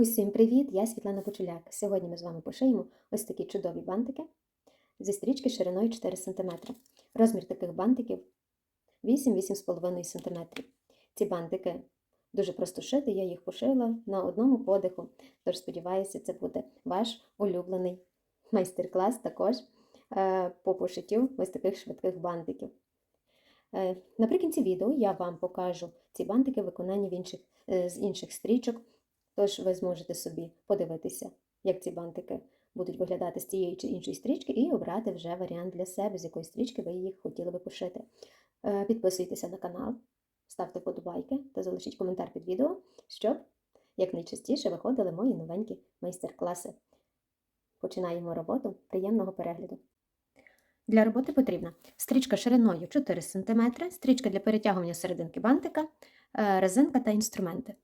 Усім привіт! Я Світлана Почуляк. Сьогодні ми з вами пошиємо ось такі чудові бантики зі стрічки шириною 4 см. Розмір таких бантиків 8-8,5 см. Ці бантики дуже просто шити, я їх пошила на одному подиху. Тож сподіваюся, це буде ваш улюблений майстер-клас також е, по пошиттю ось таких швидких бантиків. Е, Наприкінці відео я вам покажу ці бантики в виконанні в інших, е, з інших стрічок. Тож ви зможете собі подивитися, як ці бантики будуть виглядати з тієї чи іншої стрічки, і обрати вже варіант для себе, з якої стрічки ви їх хотіли би пошити. Е, Підписуйтеся на канал, ставте вподобайки та залишіть коментар під відео, щоб якнайчастіше виходили мої новенькі майстер-класи. Починаємо роботу. Приємного перегляду! Для роботи потрібна стрічка шириною 4 см, стрічка для перетягування серединки бантика, е, резинка та інструменти.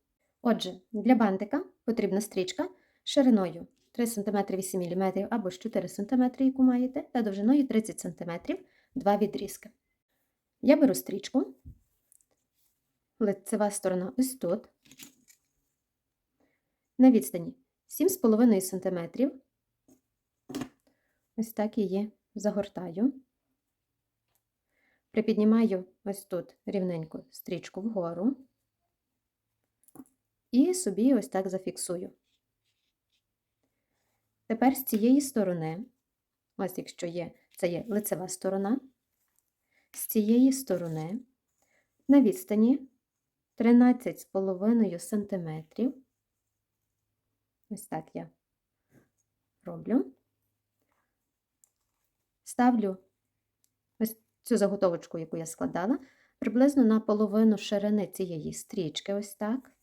Отже, для бантика потрібна стрічка шириною 3 см 8 мм або ж 4 см, яку маєте, та довжиною 30 см, два відрізки. Я беру стрічку, лицева сторона ось тут, на відстані 7,5 см. Ось так її загортаю. Припіднімаю ось тут рівненько стрічку вгору. І собі ось так зафіксую. Тепер з цієї сторони, ось якщо є, це є лицева сторона, з цієї сторони на відстані 13,5 см. Ось так я роблю. Ставлю ось цю заготовочку, яку я складала, приблизно на половину ширини цієї стрічки, ось так.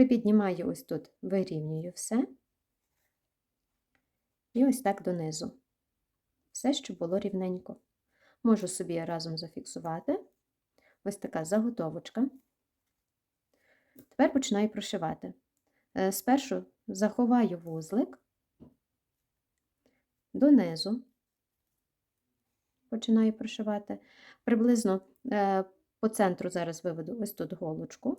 Припіднімаю ось тут, вирівнюю все. І ось так донизу. Все, щоб було рівненько. Можу собі разом зафіксувати. Ось така заготовочка. Тепер починаю прошивати. Е, Спершу заховаю вузлик донизу, починаю прошивати. Приблизно е, по центру зараз виведу ось тут голочку.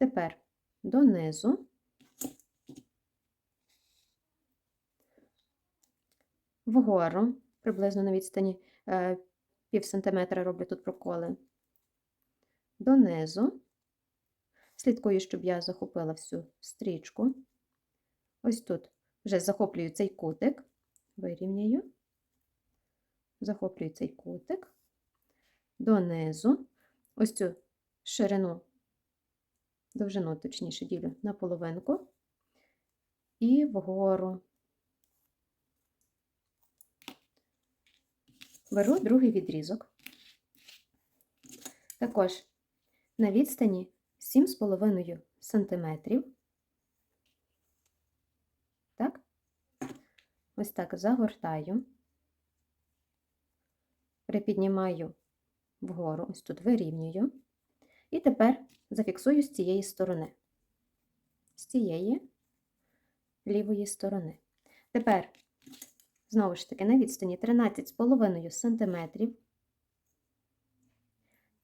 Тепер донизу, вгору, приблизно на відстані е, пів сантиметра роблю тут проколи, донизу, слідкую, щоб я захопила всю стрічку. Ось тут вже захоплюю цей кутик, вирівняю, захоплюю цей кутик, донизу, ось цю ширину довжину, точніше, ділю на половинку і вгору. Беру другий відрізок. Також на відстані 7,5 см. Так, ось так загортаю, припіднімаю вгору, ось тут вирівнюю. І тепер зафіксую з цієї сторони, з цієї лівої сторони. Тепер, знову ж таки, на відстані 13,5 см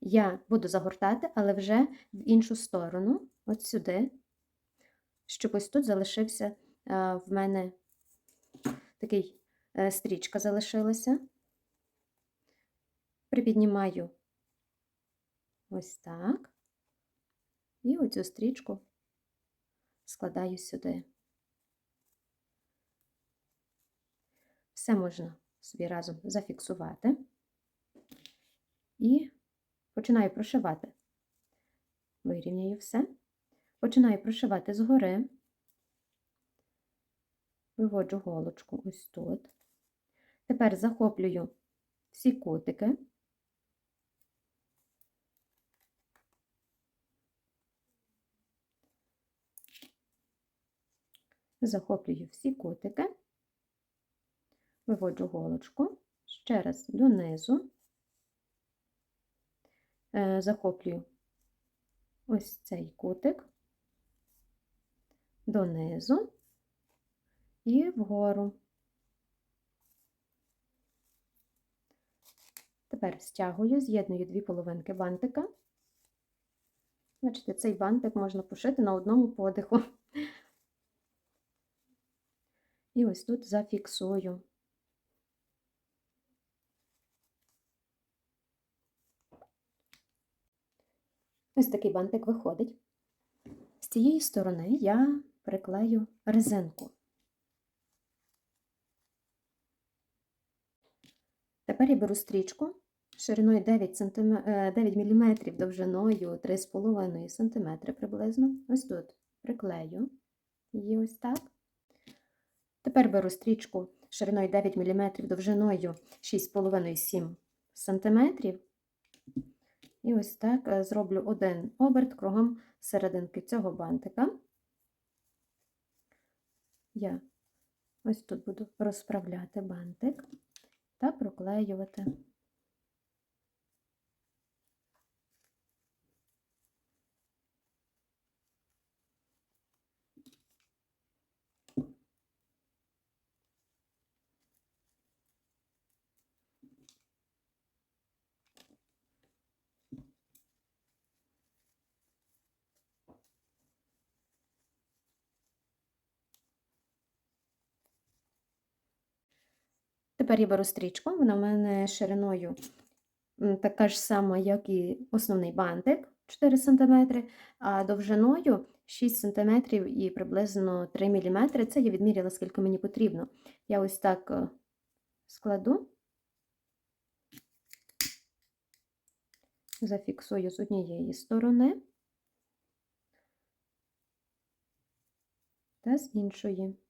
я буду загортати, але вже в іншу сторону, от сюди, щоб ось тут залишився в мене такий е, стрічка залишилася. Припіднімаю ось так. І оцю стрічку складаю сюди. Все можна собі разом зафіксувати і починаю прошивати. Вирівняю все. Починаю прошивати згори, виводжу голочку ось тут. Тепер захоплюю всі кутики. Захоплюю всі кутики, виводжу голочку, ще раз донизу, е, захоплюю ось цей кутик, донизу і вгору. Тепер стягую, з'єдную дві половинки бантика. Бачите, цей бантик можна пошити на одному подиху. І ось тут зафіксую. Ось такий бантик виходить. З цієї сторони я приклею резинку. Тепер я беру стрічку шириною 9, см, 9 мм, довжиною 3,5 см приблизно. Ось тут приклею її ось так. Тепер беру стрічку шириною 9 мм, довжиною 6,5-7 см. І ось так е, зроблю один оберт кругом серединки цього бантика. Я ось тут буду розправляти бантик та проклеювати. Тепер я беру стрічку, вона в мене шириною така ж сама, як і основний бантик 4 см, а довжиною 6 см і приблизно 3 мм. Це я відміряла, скільки мені потрібно. Я ось так е, складу, зафіксую з однієї сторони та з іншої.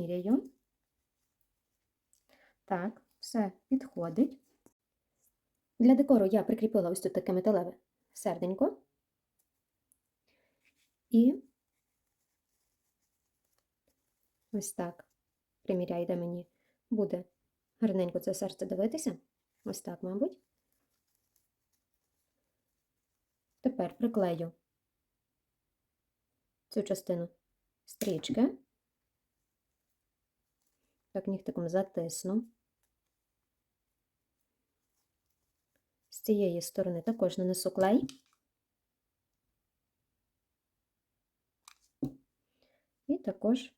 Приміряю. Так, все підходить. Для декору я прикріпила ось тут таке металеве серденько. І ось так приміряю, де мені буде гарненько це серце дивитися. Ось так, мабуть. Тепер приклею цю частину стрічки. Так нігтиком затисну. З цієї сторони також нанесу клей. І також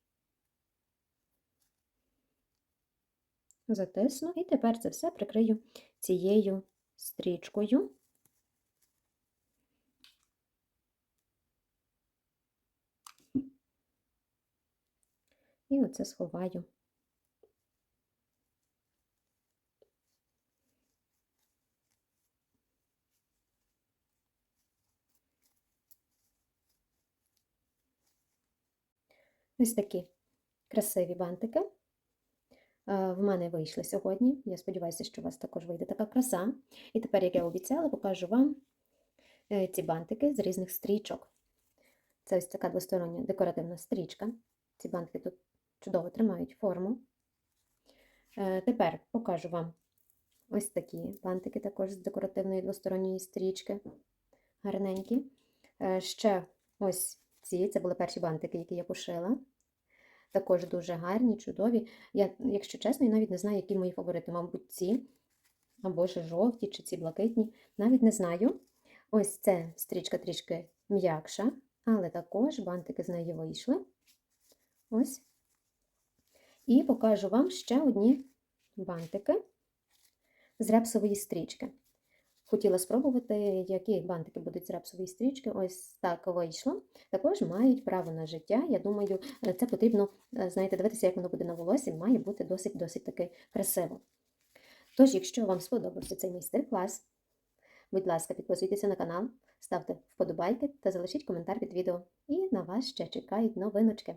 затисну, і тепер це все прикрию цією стрічкою. І оце сховаю. Ось такі красиві бантики. Е, В мене вийшли сьогодні. Я сподіваюся, що у вас також вийде така краса. І тепер, як я обіцяла, покажу вам е, ці бантики з різних стрічок. Це ось така двостороння декоративна стрічка. Ці бантики тут чудово тримають форму. Е, Тепер покажу вам ось такі бантики, також з декоративної двосторонньої стрічки. Гарненькі. Ще ось ці, це були перші бантики, які я пошила. Також дуже гарні, чудові. Я, якщо чесно, я навіть не знаю, які мої фаворити. Мабуть, ці, або ж жовті, чи ці блакитні. Навіть не знаю. Ось це стрічка трішки м'якша, але також бантики з неї вийшли. Ось. І покажу вам ще одні бантики з репсової стрічки. Хотіла спробувати, які бантики будуть з репсової стрічки. Ось так вийшло. Також мають право на життя. Я думаю, це потрібно, е, знаєте, дивитися, як воно буде на волосі, має бути досить-досить таки красиво. Тож, якщо вам сподобався цей майстер-клас, будь ласка, підписуйтеся на канал, ставте вподобайки та залишіть коментар під відео. І на вас ще чекають новиночки.